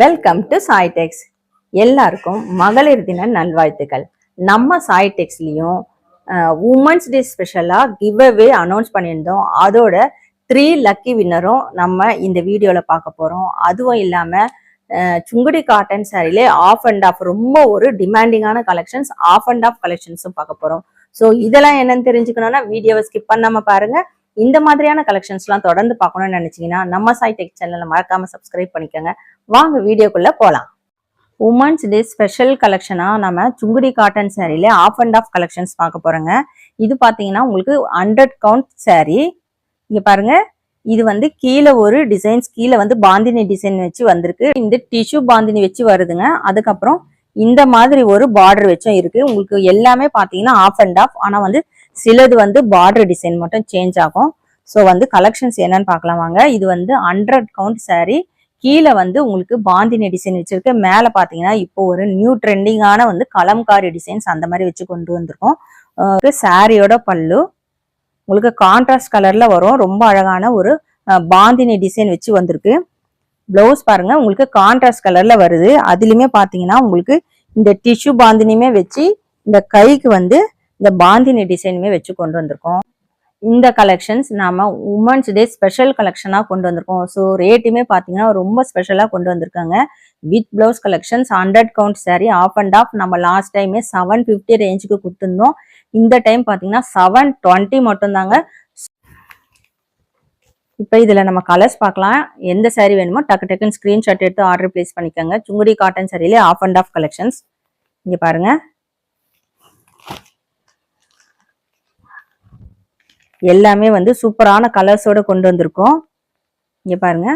Welcome to சாய்டெக்ஸ் எல்லாருக்கும் மகளிர் தின நல்வாழ்த்துக்கள். நம்ம சாய்டெக்ஸ்லயும் உமன்ஸ் டே ஸ்பெஷலாக கிவ் அவே அனௌன்ஸ் பண்ணியிருந்தோம். அதோட த்ரீ லக்கி வின்னரும் நம்ம இந்த வீடியோவில் பார்க்க போகிறோம் அதுவும் இல்லாமல் சுங்குடி காட்டன் சாரிலே ஆஃப் அண்ட் ஆஃப் ரொம்ப ஒரு டிமாண்டிங்கான கலெக்ஷன்ஸ் ஆஃப் அண்ட் ஆஃப் கலெக்ஷன்ஸும் பார்க்க போகிறோம் ஸோ இதெல்லாம் என்னன்னு தெரிஞ்சுக்கணும்னா வீடியோவை ஸ்கிப் பண்ணாம பாருங்க. இந்த மாதிரியான கலெக்ஷன்ஸ்லாம் தொடர்ந்து பார்க்கணும்னு நினைச்சீங்கன்னா நம்ம சாய் டெக் சேனலை மறக்காம சப்ஸ்கிரைப் பண்ணிக்கோங்க. வாங்க வீடியோக்குள்ள போகலாம் உமன்ஸ் டே ஸ்பெஷல் கலெக்ஷனா நம்ம சுங்குடி காட்டன் சேரீல ஆஃப் அண்ட் ஆஃப் கலெக்ஷன்ஸ் பார்க்க போறோங்க. இது பார்த்தீங்கன்னா உங்களுக்கு ஹண்ட்ரட் கவுண்ட் சேரீ இங்கே பாருங்க. இது வந்து கீழே ஒரு டிசைன்ஸ் கீழே வந்து பாந்தினி டிசைன் வச்சு வந்திருக்கு. இந்த டிஷ்யூ பாந்தினி வச்சு வருதுங்க. அதுக்கப்புறம் இந்த மாதிரி ஒரு பார்டர் வச்சும் இருக்கு. உங்களுக்கு எல்லாமே பார்த்தீங்கன்னா ஆஃப் அண்ட் ஆஃப் ஆனால் வந்து சிலது வந்து பார்டர் டிசைன் மட்டும் சேஞ்ச் ஆகும். ஸோ வந்து கலெக்ஷன்ஸ் என்னன்னு பார்க்கலாம் வாங்க. இது வந்து ஹண்ட்ரட் கவுண்ட் saree. கீழே வந்து உங்களுக்கு பாந்தினி டிசைன் வச்சிருக்கு. மேலே பார்த்தீங்கன்னா இப்போ ஒரு நியூ ட்ரெண்டிங்கான வந்து கலம்காரி டிசைன்ஸ் அந்த மாதிரி வச்சு கொண்டு வந்திருக்கோம். சாரியோட பல்லு. உங்களுக்கு கான்ட்ராஸ்ட் கலர்ல வரும். ரொம்ப அழகான ஒரு பாந்தினி டிசைன் வச்சு வந்திருக்கு. பிளவுஸ் பாருங்க. உங்களுக்கு கான்ட்ராஸ்ட் கலர்ல வருது. அதுலயுமே பார்த்தீங்கன்னா உங்களுக்கு இந்த டிஷ்யூ பாந்தினியுமே வச்சு இந்த கைக்கு வந்து இந்த பாந்தினி டிசைனுமே வச்சு கொண்டு வந்திருக்கோம். இந்த கலெக்ஷன்ஸ் நாம உமன்ஸ் டே ஸ்பெஷல் கலெக்ஷனாக கொண்டு வந்திருக்கோம். ஸோ ரேட்டுமே பார்த்தீங்கன்னா ரொம்ப ஸ்பெஷலாக கொண்டு வந்திருக்காங்க. With blouse collections hundred count saree off and off நம்ம லாஸ்ட் டைமே செவன் ஃபிஃப்டி ரேஞ்சுக்கு கொடுத்துருந்தோம். இந்த டைம் பார்த்தீங்கன்னா செவன் டுவெண்ட்டி மட்டும்தாங்க. இப்போ இதில் நம்ம கலர்ஸ் பார்க்கலாம். எந்த சாரீ வேணுமோ டக்கு டக்குன்னு ஸ்க்ரீன்ஷாட் எடுத்து ஆர்டர் பிளேஸ் பண்ணிக்கோங்க. சுங்குடி காட்டன் சாரிலே ஆஃப் அண்ட் ஆஃப் கலெக்ஷன்ஸ் இங்கே பாருங்கள் எல்லாமே வந்து சூப்பரான கலர்ஸோடு கொண்டு வந்திருக்கோம். இங்கே பாருங்க.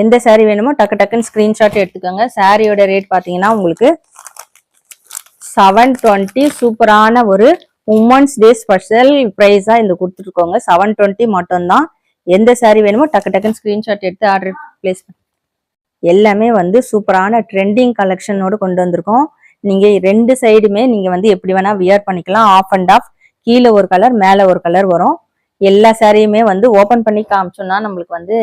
எந்த சாரீ வேணுமோ டக்கு டக்குன்னு ஸ்க்ரீன்ஷாட் எடுத்துக்கோங்க. சாரியோட ரேட் பார்த்தீங்கன்னா உங்களுக்கு செவன் டுவெண்ட்டி சூப்பரான ஒரு உமன்ஸ் டே ஸ்பெஷல் ப்ரைஸாக இந்த கொடுத்துருக்கோங்க. செவன் டுவெண்ட்டி மட்டும்தான். எந்த சாரீ வேணுமோ டக்கு டக்குன்னு ஸ்க்ரீன்ஷாட் எடுத்து ஆர்டர் பிளேஸ் எல்லாமே வந்து சூப்பரான ட்ரெண்டிங் கலெக்ஷனோடு கொண்டு வந்திருக்கோம். நீங்கள் ரெண்டு சைடுமே நீங்கள் வந்து எப்படி வேணால் வியர் பண்ணிக்கலாம். ஆஃப் அண்ட் ஆஃப் கீழே ஒரு கலர் மேலே ஒரு கலர் வரும். எல்லா சாரியுமே வந்து ஓப்பன் பண்ணி காமிச்சோம்னா நம்மளுக்கு வந்து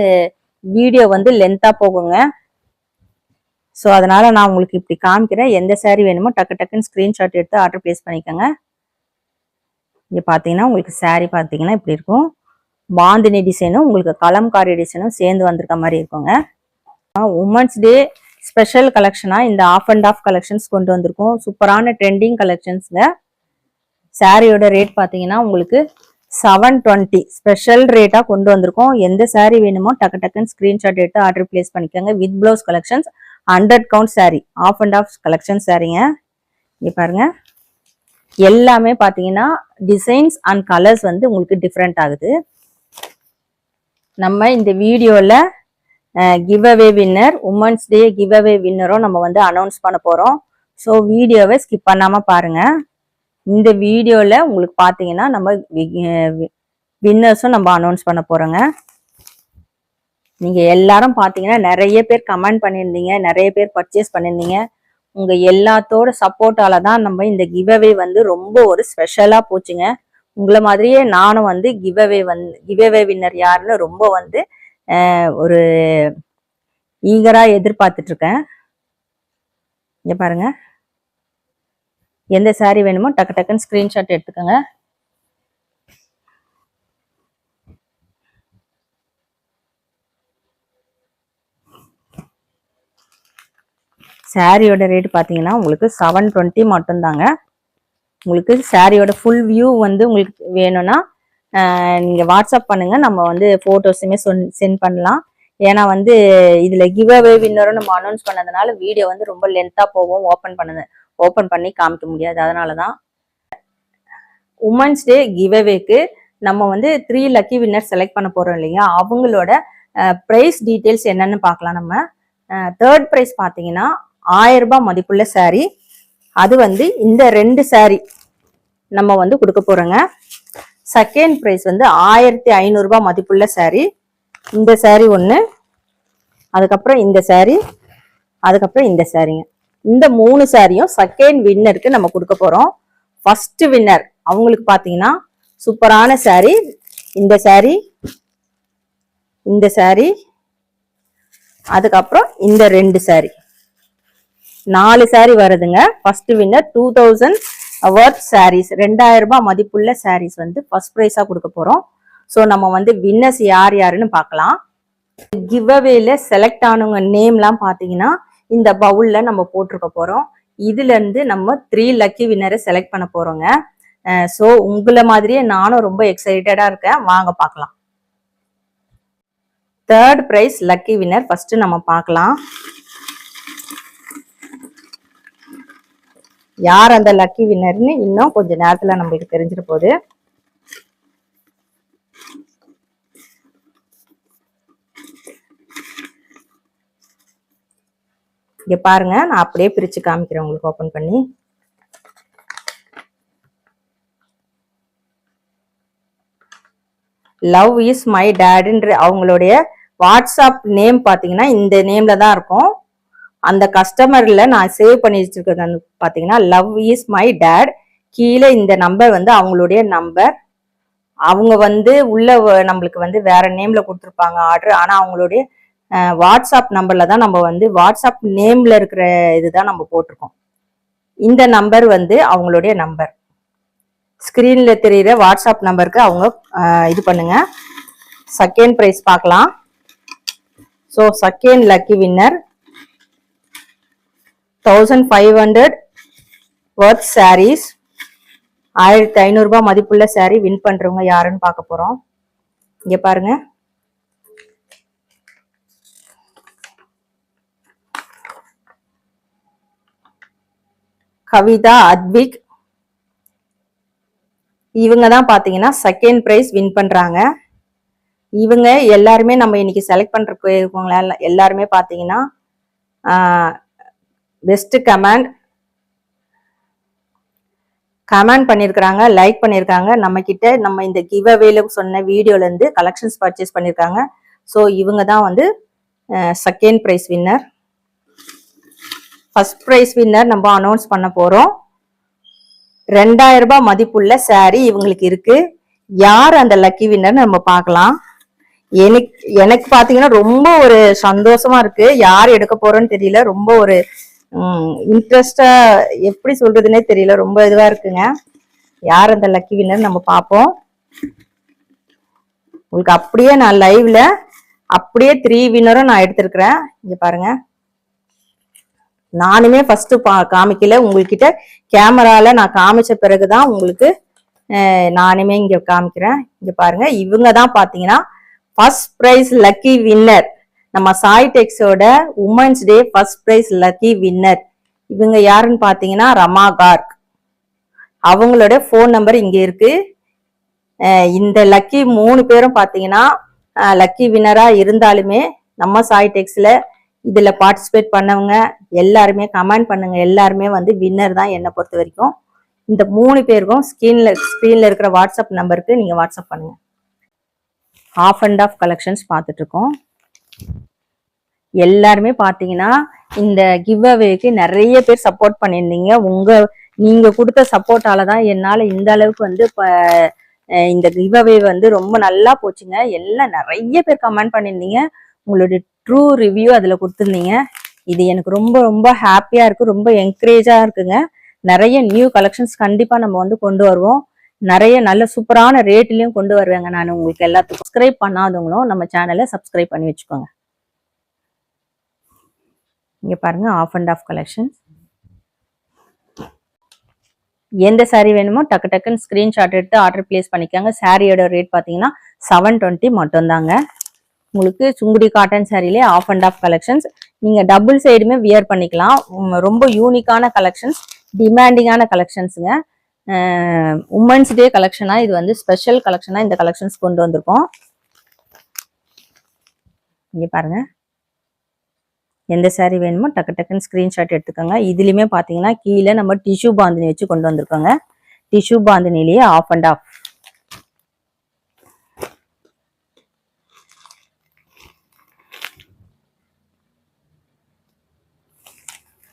வீடியோ வந்து லென்த்தாக போகுங்க. ஸோ அதனால் நான் உங்களுக்கு இப்படி காமிக்கிறேன். எந்த சேரீ வேணுமோ டக்கு டக்குன்னு ஸ்க்ரீன்ஷாட் எடுத்து ஆர்டர் ப்ளேஸ் பண்ணிக்கோங்க. இங்கே பார்த்தீங்கன்னா உங்களுக்கு சேரீ பார்த்தீங்கன்னா இப்படி இருக்கும். பாந்தினி டிசைனும் உங்களுக்கு கலம்காரி டிசைனும் சேர்ந்து வந்திருக்க மாதிரி இருக்குங்க. உமன்ஸ் டே ஸ்பெஷல் கலெக்ஷனாக இந்த ஆஃப் அண்ட் ஆஃப் கலெக்ஷன்ஸ் கொண்டு வந்திருக்கோம். சூப்பரான ட்ரெண்டிங் கலெக்ஷன்ஸுங்க சாரியோட ரேட் பார்த்தீங்கன்னா உங்களுக்கு செவன் டுவெண்ட்டி ஸ்பெஷல் ரேட்டாக கொண்டு வந்திருக்கோம். எந்த சாரீ வேணுமோ டக்கு டக்குன்னு ஸ்க்ரீன்ஷாட் எடுத்து ஆர்டர் பிளேஸ் பண்ணிக்கோங்க. With blouse collections hundred count saree off and off collection சாரீங்க இங்கே பாருங்க. எல்லாமே பார்த்தீங்கன்னா டிசைன்ஸ் அண்ட் கலர்ஸ் வந்து உங்களுக்கு டிஃப்ரெண்ட் ஆகுது. நம்ம இந்த வீடியோவில் giveaway winner women's day giveaway வின்னரும் நம்ம வந்து அனௌன்ஸ் பண்ண போகிறோம் ஸோ வீடியோவை ஸ்கிப் பண்ணாமல் பாருங்கள் இந்த வீடியோவில் உங்களுக்கு பார்த்தீங்கன்னா நம்ம வின்னர்ஸும் நம்ம அனௌன்ஸ் பண்ண போகிறோங்க நீங்கள் எல்லாரும் பார்த்தீங்கன்னா நிறைய பேர் கமெண்ட் பண்ணியிருந்தீங்க நிறைய பேர் பர்ச்சேஸ் பண்ணியிருந்தீங்க. உங்கள் எல்லாத்தோட சப்போர்ட்டால தான் நம்ம இந்த கிவ்அவே வந்து ரொம்ப ஒரு ஸ்பெஷலாக போச்சுங்க. உங்களை மாதிரியே நானும் வந்து கிவ்அவே வந்து கிவ்அவே வின்னர் யாருன்னு ரொம்ப வந்து ஒரு ஈகராக எதிர்பார்த்துட்ருக்கேன் இங்கே பாருங்கள் பாருங்க. எந்த saree வேணுமோ டக்கு டக்குன்னு ஸ்க்ரீன்ஷாட் எடுத்துக்கோங்க. சாரியோட ரேட் பார்த்தீங்கன்னா உங்களுக்கு செவன் டுவெண்ட்டி மட்டும்தாங்க. உங்களுக்கு சாரியோட ஃபுல் வியூ வந்து உங்களுக்கு வேணும்னா நீங்கள் வாட்ஸ்அப் பண்ணுங்கள் நம்ம வந்து ஃபோட்டோஸுமே சொன் சென்ட் பண்ணலாம். ஏன்னா வந்து இதில் கிவ் அவே வின்னரும் நம்ம அனௌன்ஸ் பண்ணதுனால வீடியோ வந்து ரொம்ப லென்த்தாக போகும் ஓப்பன் பண்ணது ஓப்பன் பண்ணி காமிக்க முடியாது. அதனால தான் உமன்ஸ் டே கிவ்அவேக்கு நம்ம வந்து த்ரீ லக்கி வின்னர் செலக்ட் பண்ண போகிறோம் இல்லையா? அவங்களோட ப்ரைஸ் டீட்டெயில்ஸ் என்னன்னு பார்க்கலாம் நம்ம. தேர்ட் ப்ரைஸ் பார்த்தீங்கன்னா ஆயிரம் ரூபாய் மதிப்புள்ள saree. அது வந்து இந்த ரெண்டு saree நம்ம வந்து கொடுக்க போகிறோங்க செகண்ட் ப்ரைஸ் வந்து ஆயிரத்தி ஐநூறுரூபா மதிப்புள்ள saree. இந்த saree ஒன்று அதுக்கப்புறம் இந்த saree அதுக்கப்புறம் இந்த சாரீங்க இந்த மூணு சாரியும் செகண்ட் வின்னருக்கு நம்ம கொடுக்க போறோம். ஃபர்ஸ்ட் வின்னர் அவங்களுக்கு பார்த்தீங்கன்னா சூப்பரான சாரி இந்த சாரி இந்த சாரி அதுக்கப்புறம் இந்த ரெண்டு சாரி நாலு சாரி வருதுங்க. First winner two thousand worth sarees ரெண்டாயிரம் ரூபாய் மதிப்புள்ள சாரீஸ் வந்து ஃபர்ஸ்ட் ப்ரைஸா கொடுக்க போறோம். ஸோ நம்ம வந்து வின்னர்ஸ் யார் யாருன்னு பார்க்கலாம். கிவ் அவேல செலக்ட் ஆனவங்க நேம்லாம் பார்த்தீங்கன்னா இந்த பவுலில் நம்ம போட்டிருக்க போகிறோம் இதுலேருந்து நம்ம த்ரீ லக்கி வின்னரை செலக்ட் பண்ண போகிறோங்க ஸோ உங்களை மாதிரியே நானும் ரொம்ப எக்ஸைட்டடாக இருக்கேன். வாங்க பார்க்கலாம். Third prize lucky winner first நம்ம பார்க்கலாம். யார் அந்த லக்கி வின்னர்னு இன்னும் கொஞ்சம் நேரத்தில் நம்மளுக்கு தெரிஞ்சிட போகுது. இங்கே பாருங்கள் நான் அப்படியே பிரித்து காமிக்கிறேன் உங்களுக்கு ஓப்பன் பண்ணி. லவ் இஸ் மை டேடுன்ற அவங்களுடைய வாட்ஸ்அப் நேம் பார்த்தீங்கன்னா இந்த நேமில் தான் இருக்கும். அந்த கஸ்டமரில் நான் சேவ் பண்ணி வச்சுருக்கிறது பார்த்தீங்கன்னா லவ் இஸ் மை டேட் கீழே இந்த நம்பர் வந்து அவங்களுடைய நம்பர் அவங்க வந்து உள்ள நம்மளுக்கு வந்து வேற நேம்ல கொடுத்துருப்பாங்க ஆர்டர் ஆனால் அவங்களுடைய வாட்ஸ்அப் நம்பரில் தான் நம்ம வந்து வாட்ஸ்அப் நேமில் இருக்கிற இதுதான் நம்ம போட்டிருக்கோம். இந்த நம்பர் வந்து அவங்களுடைய நம்பர். ஸ்க்ரீனில் தெரிகிற வாட்ஸ்அப் நம்பருக்கு அவங்க இது பண்ணுங்க. செகண்ட் ப்ரைஸ் பார்க்கலாம். So second lucky winner thousand five hundred worth sarees ஆயிரத்தி ஐநூறுரூபா மதிப்புள்ள சாரீ வின் பண்ணுறவங்க யாருன்னு பார்க்க போகிறோம் இங்கே பாருங்கள் கவிதா அத்விக். இவங்க தான் பார்த்தீங்கன்னா செகண்ட் ப்ரைஸ் வின் பண்ணுறாங்க இவங்க எல்லாருமே நம்ம இன்னைக்கு செலக்ட் பண்ணுற இருக்கவங்கள எல்லாருமே பார்த்தீங்கன்னா பெஸ்ட்டு கமெண்ட் கமெண்ட் பண்ணியிருக்கிறாங்க லைக் பண்ணியிருக்காங்க நம்ம கிட்ட நம்ம இந்த கிவ் அவேல சொன்ன வீடியோலேருந்து கலெக்ஷன்ஸ் பர்ச்சேஸ் பண்ணியிருக்காங்க ஸோ இவங்க தான் வந்து second prize winner first prize winner நம்ம அனௌன்ஸ் பண்ண போறோம். ரெண்டாயிரம் ரூபாய் மதிப்புள்ள saree இவங்களுக்கு இருக்கு. யார் அந்த லக்கி வின்னர் நம்ம பார்க்கலாம். எனக்கு எனக்கு பாத்தீங்கன்னா ரொம்ப ஒரு சந்தோஷமா இருக்கு. யார் எடுக்க போறோன்னு தெரியல. ரொம்ப ஒரு இன்ட்ரெஸ்டா எப்படி சொல்றதுன்னே தெரியல. ரொம்ப இதுவா இருக்குங்க. யார் அந்த லக்கி வின்னர் நம்ம பார்ப்போம். உங்களுக்கு அப்படியே நான் லைவ்ல அப்படியே த்ரீ வின்னரும் நான் எடுத்திருக்கிறேன். இங்க பாருங்க. நானுமே ஃபர்ஸ்ட் பா காமிக்கல. உங்ககிட்ட கேமரால நான் காமிச்ச பிறகுதான் உங்களுக்கு நானுமே இங்க காமிக்கிறேன். இங்க பாருங்க இவங்க தான் பாத்தீங்கன்னா ஃபர்ஸ்ட் ப்ரைஸ் லக்கி வின்னர் நம்ம Sai டெக்ஸோட women's day first prize lucky winner இவங்க யாருன்னு பாத்தீங்கன்னா ரமா கார்க். அவங்களோட ஃபோன் நம்பர் இங்க இருக்கு. இந்த லக்கி மூணு பேரும் பாத்தீங்கன்னா லக்கி வின்னரா இருந்தாலுமே நம்ம சாய் டெக்ஸில் இதுல பார்ட்டிசிபேட் பண்ணவங்க எல்லாருமே கமெண்ட் பண்ணுங்க. எல்லாருமே வந்து வின்னர் தான் என்னை பொறுத்த வரைக்கும். இந்த மூணு பேருக்கும் ஸ்கிரீன்ல ஸ்க்ரீன்ல இருக்கிற வாட்ஸ்அப் நம்பருக்கு நீங்க வாட்ஸ்அப் பண்ணுங்க. ஆஃப் அண்ட் ஆஃப் கலெக்ஷன்ஸ் பார்த்துட்டு இருக்கோம் எல்லாருமே பார்த்தீங்கன்னா இந்த கிவ் அவேக்கு நிறைய பேர் சப்போர்ட் பண்ணியிருந்தீங்க. உங்க நீங்க கொடுத்த சப்போர்ட்டால தான் என்னால் இந்த அளவுக்கு வந்து இப்போ இந்த கிவ் அவே வந்து ரொம்ப நல்லா போச்சுங்க. எல்லாம் நிறைய பேர் கமெண்ட் பண்ணியிருந்தீங்க. உங்களுடைய ட்ரூ ரிவ்யூ அதில் கொடுத்துருந்தீங்க. இது எனக்கு ரொம்ப ரொம்ப ஹாப்பியாக இருக்குது ரொம்ப என்கரேஜாக இருக்குங்க. நிறைய நியூ கலெக்ஷன்ஸ் கண்டிப்பாக நம்ம வந்து கொண்டு வருவோம். நிறைய நல்ல சூப்பரான ரேட்லையும் கொண்டு வருவேங்க நான் உங்களுக்கு எல்லாத்துக்கும். சப்ஸ்கிரைப் பண்ணாதவங்களும் நம்ம சேனலை சப்ஸ்கிரைப் பண்ணி வச்சுக்கோங்க. இங்கே பாருங்க ஆஃப் அண்ட் ஆஃப் கலெக்ஷன்ஸ் எந்த சாரீ வேணுமோ டக்கு டக்குன்னு ஸ்க்ரீன்ஷாட் எடுத்து ஆர்டர் பிளேஸ் பண்ணிக்கோங்க. சாரியோட ரேட் பார்த்தீங்கன்னா செவன் டுவெண்ட்டி மட்டும்தாங்க. உங்களுக்கு சுங்குடி காட்டன் சாரிலே ஆஃப் அண்ட் ஆஃப் கலெக்ஷன்ஸ் நீங்க டபுள் சைடுமே வியர் பண்ணிக்கலாம். ரொம்ப யூனிக்கான கலெக்ஷன்ஸ் டிமாண்டிங்கான கலெக்ஷன்ஸுங்க உமன்ஸ் டே கலெக்ஷனா இது வந்து ஸ்பெஷல் கலெக்ஷனா இந்த கலெக்ஷன்ஸ் கொண்டு வந்திருக்கோம். இங்க பாருங்க. எந்த saree வேணுமோ டக்கு டக்குன்னு ஸ்கிரீன்ஷாட் எடுத்துக்கோங்க. இதுலயுமே பாத்தீங்கன்னா கீழே நம்ம டிஷ்யூ பாந்தினி வச்சு கொண்டு வந்திருக்கோங்க. டிஷ்யூ பாந்தினிலேயே ஆஃப் அண்ட் ஆஃப்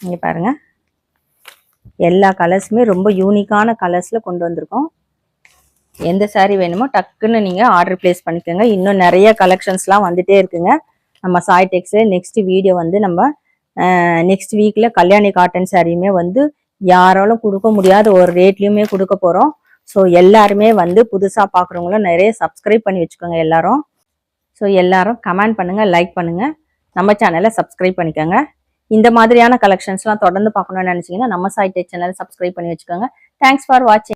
இங்கே பாருங்க. எல்லா கலர்ஸுமே ரொம்ப யூனிக்கான கலர்ஸில் கொண்டு வந்திருக்கோம். எந்த சாரீ வேணுமோ டக்குன்னு நீங்கள் ஆர்டர் பிளேஸ் பண்ணிக்கோங்க. இன்னும் நிறைய கலெக்ஷன்ஸ்லாம் வந்துட்டே இருக்குங்க. நம்ம சாய் டெக்ஸில் நெக்ஸ்ட் வீடியோ வந்து நம்ம நெக்ஸ்ட் வீக்கில் கல்யாணி காட்டன் சாரியுமே வந்து யாராலும் கொடுக்க முடியாத ஒரு ரேட்லேயுமே கொடுக்க போகிறோம் ஸோ எல்லாருமே வந்து புதுசாக பார்க்குறவங்களும் நிறைய சப்ஸ்கிரைப் பண்ணி வச்சுக்கோங்க எல்லாரும். ஸோ எல்லாரும் கமெண்ட் பண்ணுங்கள் லைக் பண்ணுங்க. நம்ம சேனலை சப்ஸ்கிரைப் பண்ணிக்கோங்க. இந்த மாதிரியான கலெக்ஷன்ஸ்லாம் தொடர்ந்து பார்க்கணும்னு நினைச்சீங்கன்னா நம்ம சாய் சேனல் சப்ஸ்கிரைப் பண்ணி வச்சுக்கோங்க. தேங்க்ஸ் ஃபார் வாட்சிங்